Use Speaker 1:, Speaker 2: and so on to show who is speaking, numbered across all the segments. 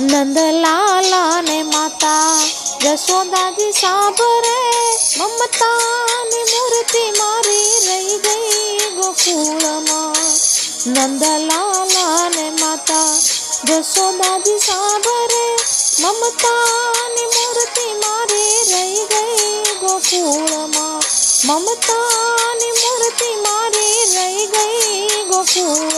Speaker 1: નંદલાલા ને માતા જશોદાજી સાબરે મમતાની મૂર્તિ મારી રહી ગઈ ગોકુળમાં નંદલાલા ને માતા જશોદાજી સાબરે મમતાની મૂર્તિ મારી રહી ગઈ ગોકુળમાં મમતાની મૂર્તિ મારી રહી ગઈ ગોકુળમાં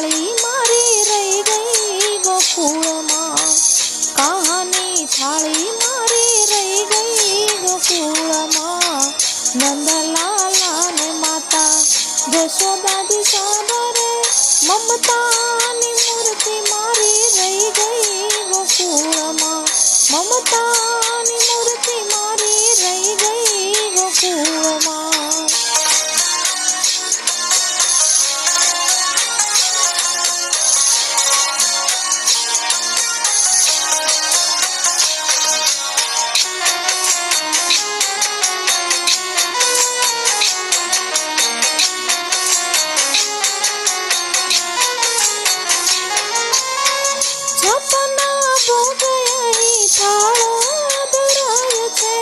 Speaker 1: થાળી મારી રહી ગઈ ગોકુળમાં. કહાની થાળી મારી રહી ગઈ ગોકુળમાં. નંદલાલા ને માતા જશોદાજી સાબરે ભોગયાઈ થાળ ધરાય છે.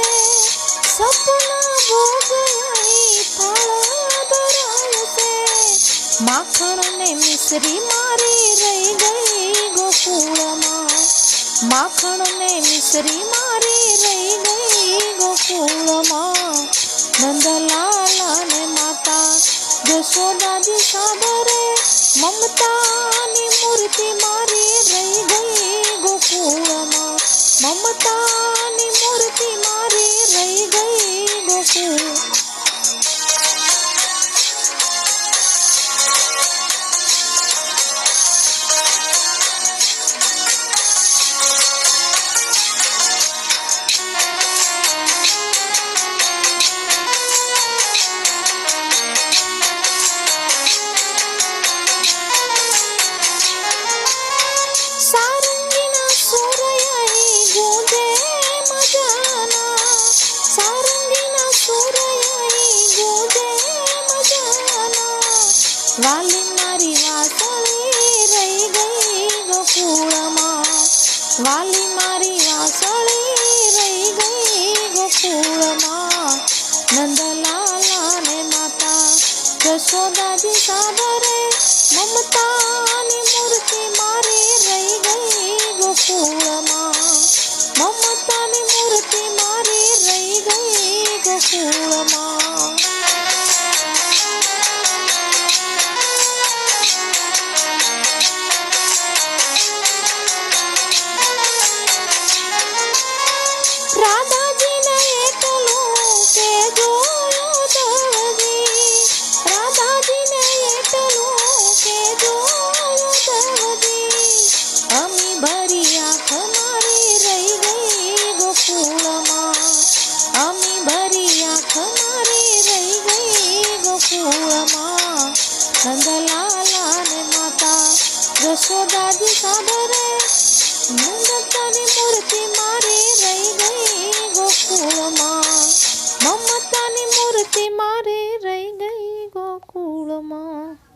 Speaker 1: સપના ભોગયાઈ થાળ ધરાય છે. માખણ ને મિશ્રી મારી રહી ગઈ ગોકુળમાં. માખણ ને મિશ્રી મારી રહી ગઈ ગોકુળમાં. નંદલાલા ને માતા જશોદાજી સાબરે મમતાની મૂર્તિ મારી વાલી મારી વાસળી રહી ગઈ ગોકુળમાં. વાલી મારી વાસળી રહી ગઈ ગોકુળમાં. નંદલાલા ને માતા, જશોદાજી સાબરે મમતાની ગઈ ગોકુળમાં નંદલાલા ને માતા જશોદાજી સાબરે નંદતાની મૂર્તિ મારી રહી ગઈ ગોકુળમાં. મમતાની મૂર્તિ મારી રહી ગઈ ગોકુળમાં.